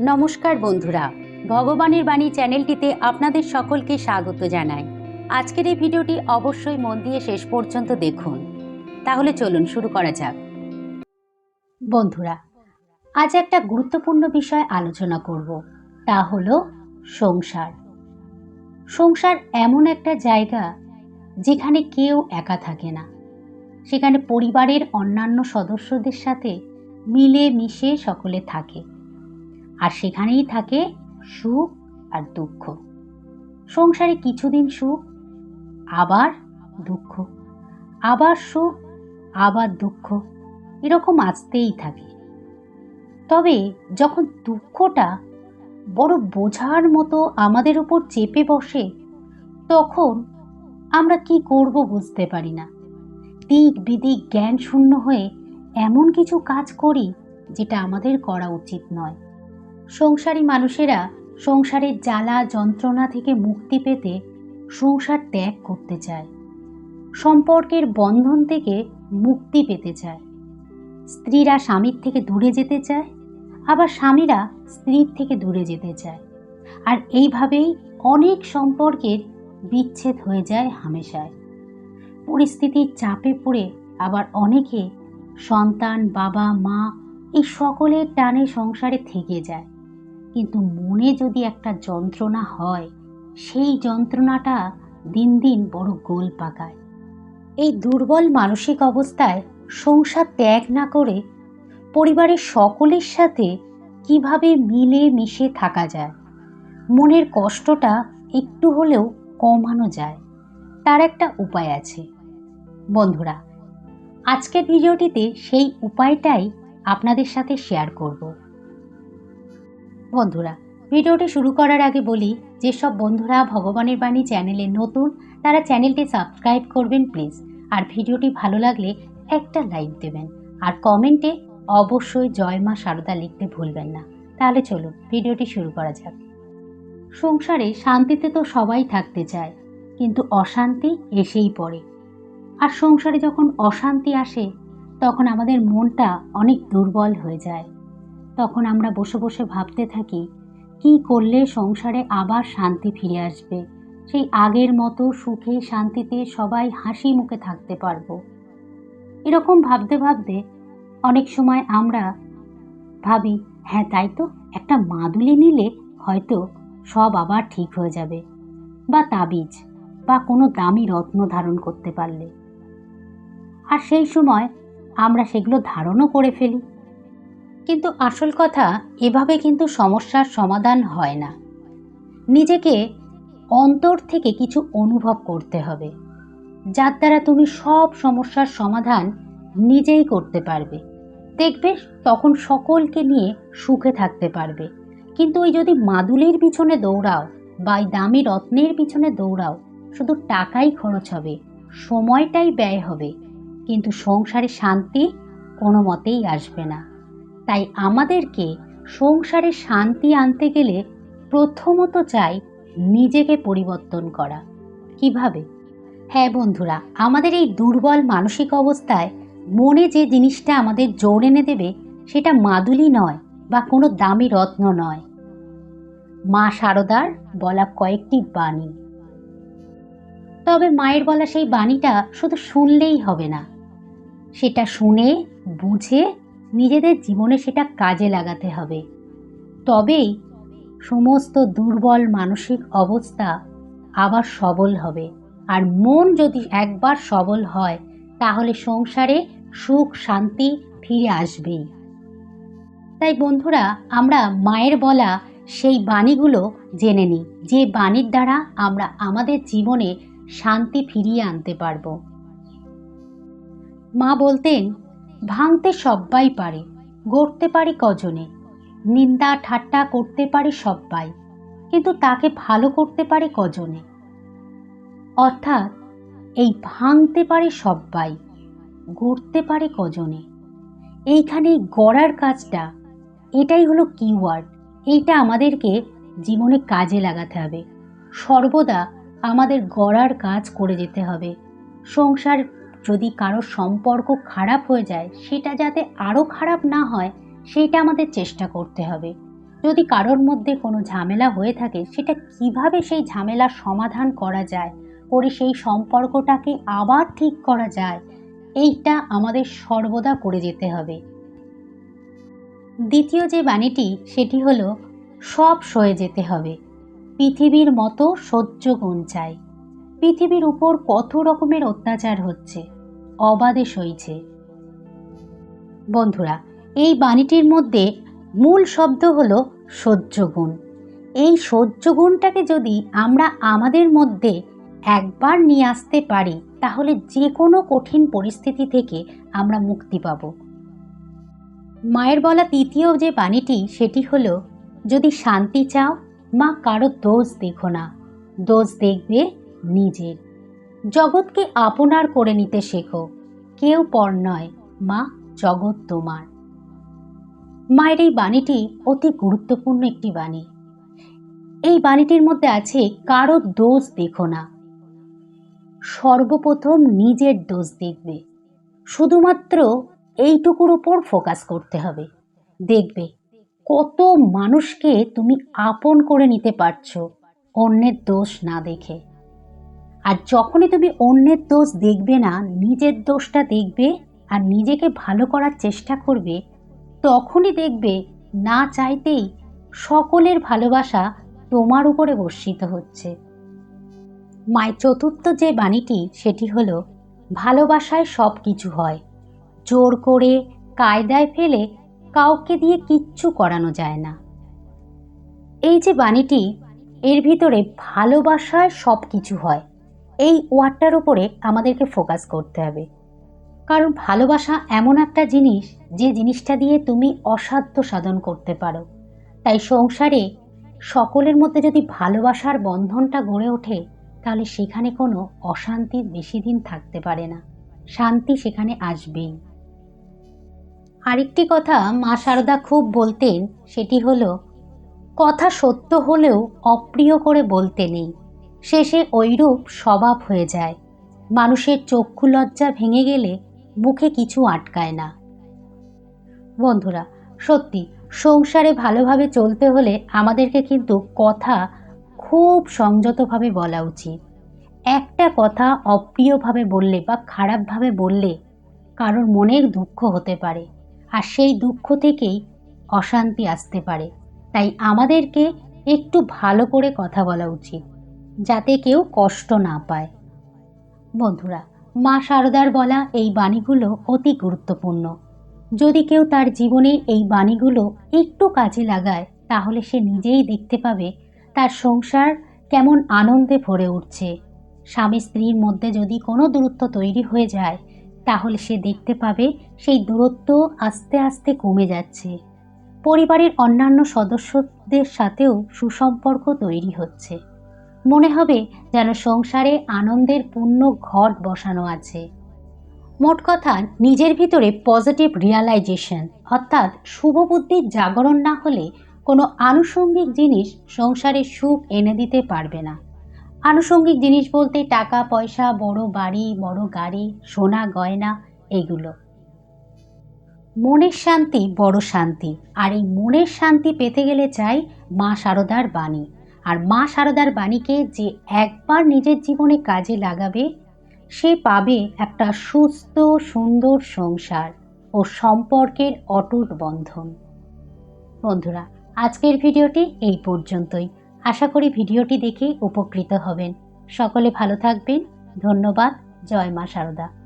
নমস্কার বন্ধুরা, ভগবানের বাণী চ্যানেলটিতে আপনাদের সকলকে স্বাগত জানাই। আজকের এই ভিডিওটি অবশ্যই মন দিয়ে শেষ পর্যন্ত দেখুন। তাহলে চলুন শুরু করা যাক। বন্ধুরা, আজ একটা গুরুত্বপূর্ণ বিষয় আলোচনা করব, তা হলো সংসার। সংসার এমন একটা জায়গা যেখানে কেউ একা থাকে না। সেখানে পরিবারের অন্যান্য সদস্যদের সাথে মিলে মিশে সকলে থাকে। আর সেখানেই থাকে সুখ আর দুঃখ। সংসারে কিছুদিন সুখ, আবার দুঃখ, আবার সুখ, আবার দুঃখ, এরকম আসতেই থাকে। তবে যখন দুঃখটা বড় বোঝার মতো আমাদের উপর চেপে বসে, তখন আমরা কি করব বুঝতে পারি না। দিক বিদিক জ্ঞান শূন্য হয়ে এমন কিছু কাজ করি যেটা আমাদের করা উচিত নয়। সংসারী মানুষেরা সংসারের জ্বালা যন্ত্রণা থেকে মুক্তি পেতে সংসার ত্যাগ করতে চায়। সম্পর্কের বন্ধন থেকে মুক্তি পেতে চায়। স্ত্রীরা স্বামীর থেকে দূরে যেতে চায়, আবার স্বামীরা স্ত্রীর থেকে দূরে যেতে চায়। আর এইভাবেই অনেক সম্পর্কের বিচ্ছেদ হয়ে যায় হামেশায়। পরিস্থিতির চাপে পড়ে আবার অনেকে সন্তান, বাবা, মা এই সকলের টানে সংসারে থেকে যায়। কিন্তু মনে যদি একটা যন্ত্রণা হয়, সেই যন্ত্রণাটা দিন দিন বড় গোল পাকায়। এই দুর্বল মানসিক অবস্থায় সংসার ত্যাগ না করে পরিবারের সকলের সাথে কীভাবে মিলে মিশে থাকা যায়? মনের কষ্টটা একটু হলেও কমানো যায়, তার একটা উপায় আছে। বন্ধুরা, আজকের ভিডিওটিতে সেই উপায়টাই আপনাদের সাথে শেয়ার করব। বন্ধুরা, ভিডিওটি শুরু করার আগে বলি, যেসব বন্ধুরা ভগবানের বাণী চ্যানেলে নতুন, তারা চ্যানেলটি সাবস্ক্রাইব করবেন প্লিজ। আর ভিডিওটি ভালো লাগলে একটা লাইক দেবেন। আর কমেন্টে অবশ্যই জয় মা সারদা লিখতে ভুলবেন না। তাহলে চলুন, ভিডিওটি শুরু করা যাক। সংসারে শান্তিতে তো সবাই থাকতে চায়, কিন্তু অশান্তি এসেই পড়ে। আর সংসারে যখন অশান্তি আসে, তখন আমাদের মনটা অনেক দুর্বল হয়ে যায়। তখন আমরা বসে বসে ভাবতে থাকি, কি করলে সংসারে আবার শান্তি ফিরে আসবে? সেই আগের মতো সুখে শান্তিতে সবাই হাসি মুখে থাকতে পারব। এরকম ভাবতে ভাবতে অনেক সময় আমরা ভাবি হ্যাঁ তাই তো, একটা মাদুলি নিলে হয়তো সব আবার ঠিক হয়ে যাবে। বা তাবিজ, বা কোনো দামি রত্ন ধারণ করতে পারলে। আর সেই সময় আমরা সেগুলো ধারণও করে ফেলি। কিন্তু আসল কথা, এভাবে কিন্তু সমস্যার সমাধান হয় না। নিজেকে অন্তর থেকে কিছু অনুভব করতে হবে, যার দ্বারা তুমি সব সমস্যার সমাধান নিজেই করতে পারবে। দেখবে, তখন সকলকে নিয়ে সুখে থাকতে পারবে। কিন্তু ওই যদি মাদুলির পিছনে দৌড়াও বা এই দামি রত্নের পিছনে দৌড়াও, শুধু টাকাই খরচ হবে, সময়টাই ব্যয় হবে। কিন্তু সংসারে শান্তি কোনো মতেই আসবে না। তাই আমাদেরকে সংসারে শান্তি আনতে গেলে প্রথমত চাই নিজেকে পরিবর্তন করা। কীভাবে? হ্যাঁ বন্ধুরা, আমাদের এই দুর্বল মানসিক অবস্থায় মনে যে জিনিসটা আমাদের জোর এনে দেবে, সেটা মাদুলি নয় বা কোনো দামি রত্ন নয়। মা শারদার বলা কয়েকটি বাণী। তবে মায়ের বলা সেই বাণীটা শুধু শুনলেই হবে না। সেটা শুনে, বুঝে নিজেদের জীবনে সেটা কাজে লাগাতে হবে। তবেই সমস্ত দুর্বল মানসিক অবস্থা আবার সবল হবে। আর মন যদি একবার সবল হয়, তাহলে সংসারে সুখ, শান্তি ফিরে আসবেই। তাই বন্ধুরা, আমরা মায়ের বলা সেই বাণীগুলো জেনে নিই। যে বাণীর দ্বারা আমরা আমাদের জীবনে শান্তি ফিরিয়ে আনতে পারব। মা বলতেন ভাঙতে সব্বাই পারে, গড়তে পারে কজনে। নিন্দা ঠাট্টা করতে পারে সব্বাই, কিন্তু তাকে ভালো করতে পারে কজনে। অর্থাৎ এই ভাঙতে পারে সব্বাই, গড়তে পারে কজনে। এইখানে গড়ার কাজটা, এটাই হলো কিওয়ার্ড এইটা আমাদেরকে জীবনে কাজে লাগাতে হবে। সর্বদা আমাদের গড়ার কাজ করে যেতে হবে। সংসার যদি কারোর সম্পর্ক খারাপ হয়ে যায়, সেটা যাতে আরও খারাপ না হয়, সেইটা আমাদের চেষ্টা করতে হবে। যদি কারোর মধ্যে কোনো ঝামেলা হয়ে থাকে, সেটা কীভাবে সেই ঝামেলার সমাধান করা যায়, করে সেই সম্পর্কটাকে আবার ঠিক করা যায়, এইটা আমাদের সর্বদা করে যেতে হবে। দ্বিতীয় যে বাণীটি, সেটি হলো, সব সয়ে যেতে হবে। পৃথিবীর মতো সহ্য গুণ চাই। পৃথিবীর উপর কত রকমের অত্যাচার হচ্ছে, অবাধে সইছে। বন্ধুরা, এই বাণীটির মধ্যে মূল শব্দ হলো সহ্য গুণ। এই সহ্য গুণটাকে যদি আমরা আমাদের মধ্যে একবার নিয়ে আসতে পারি, তাহলে যে কোনো কঠিন পরিস্থিতি থেকে আমরা মুক্তি পাব। মায়ের বলা তৃতীয় যে বাণীটি, সেটি হলো, যদি শান্তি চাও, মা কারও দোষ দেখো না। দোষ দেখবে নিজের। জগৎকে আপনার করে নিতে শেখো। কেউ পর নয়, মা, জগৎ তোমার। মায়ের এই বাণীটি অতি গুরুত্বপূর্ণ একটি বাণী। এই বাণীটির মধ্যে আছে, কারও দোষ দেখো না। সর্বপ্রথম নিজের দোষ দেখবে। শুধুমাত্র এইটুকুর উপর ফোকাস করতে হবে। দেখবে, কত মানুষকে তুমি আপন করে নিতে পারছ, অন্যের দোষ না দেখে। আর যখনই তুমি অন্যের দোষ দেখবে না, নিজের দোষটা দেখবে আর নিজেকে ভালো করার চেষ্টা করবে, তখনই দেখবে না চাইতেই সকলের ভালোবাসা তোমার উপরে বর্ষিত হচ্ছে। মায়ের চতুর্থ যে বাণীটি, সেটি হলো, ভালোবাসায় সব কিছু হয়। জোর করে, কায়দায় ফেলে কাউকে দিয়ে কিচ্ছু করানো যায় না। এই যে বাণীটি, এর ভিতরে ভালোবাসায় সব কিছু হয়। এই ওয়ার্ডটার উপরে আমাদেরকে ফোকাস করতে হবে। কারণ ভালোবাসা এমন একটা জিনিস, যে জিনিসটা দিয়ে তুমি অসাধ্য সাধন করতে পারো। তাই সংসারে সকলের মধ্যে যদি ভালোবাসার বন্ধনটা গড়ে ওঠে, তাহলে সেখানে কোনো অশান্তি বেশি দিন থাকতে পারে না। শান্তি সেখানে আসবেই। আরেকটি কথা মা শারদা খুব বলতেন, সেটি হলো, কথা সত্য হলেও অপ্রিয় করে বলতে নেই। শেষে ঐরূপ স্বভাব হয়ে যায়। মানুষের চক্ষু লজ্জা ভেঙে গেলে মুখে কিছু আটকায় না। বন্ধুরা, সত্যি, সংসারে ভালোভাবে চলতে হলে আমাদেরকে কিন্তু কথা খুব সংযতভাবে বলা উচিত। একটা কথা অপ্রিয়ভাবে বললে বা খারাপভাবে বললে কারোর মনের দুঃখ হতে পারে, আর সেই দুঃখ থেকেই অশান্তি আসতে পারে। তাই আমাদেরকে একটু ভালো করে কথা বলা উচিত। যাতে কেউ কষ্ট না পায়। বন্ধুরা, মা শারদার বলা এই বাণীগুলো অতি গুরুত্বপূর্ণ। যদি কেউ তার জীবনে এই বাণীগুলো একটু কাজে লাগায়, তাহলে সে নিজেই দেখতে পাবে তার সংসার কেমন আনন্দে ভরে উঠছে। স্বামী স্ত্রীর মধ্যে যদি কোনো দূরত্ব তৈরি হয়ে যায়, তাহলে সে দেখতে পাবে সেই দূরত্ব আস্তে আস্তে কমে যাচ্ছে। পরিবারের অন্যান্য সদস্যদের সাথেও সুসম্পর্ক তৈরি হচ্ছে। মনে হবে যেন সংসারে আনন্দের পূর্ণ ঘট বসানো আছে। মোট কথা, নিজের ভিতরে পজিটিভ রিয়ালাইজেশন অর্থাৎ শুভ বুদ্ধির জাগরণ না হলে কোনো আনুষঙ্গিক জিনিস সংসারে সুখ এনে দিতে পারবে না। আনুষঙ্গিক জিনিস বলতে টাকা, পয়সা, বড় বাড়ি, বড় গাড়ি, সোনা, গয়না, এগুলো। মনের শান্তি বড় শান্তি, আর এই মনের শান্তি পেতে গেলে চাই মা শারদার বাণী। আর মা সারদার বাণীকে যে একবার নিজের জীবনে কাজে লাগাবে, সে পাবে একটা সুস্থ, সুন্দর সংসার ও সম্পর্কের অটুট বন্ধন। বন্ধুরা, আজকের ভিডিওটি এই পর্যন্তই। আশা করি ভিডিওটি দেখে উপকৃত হবেন। সকলে ভালো থাকবেন। ধন্যবাদ। জয় মা শারদা।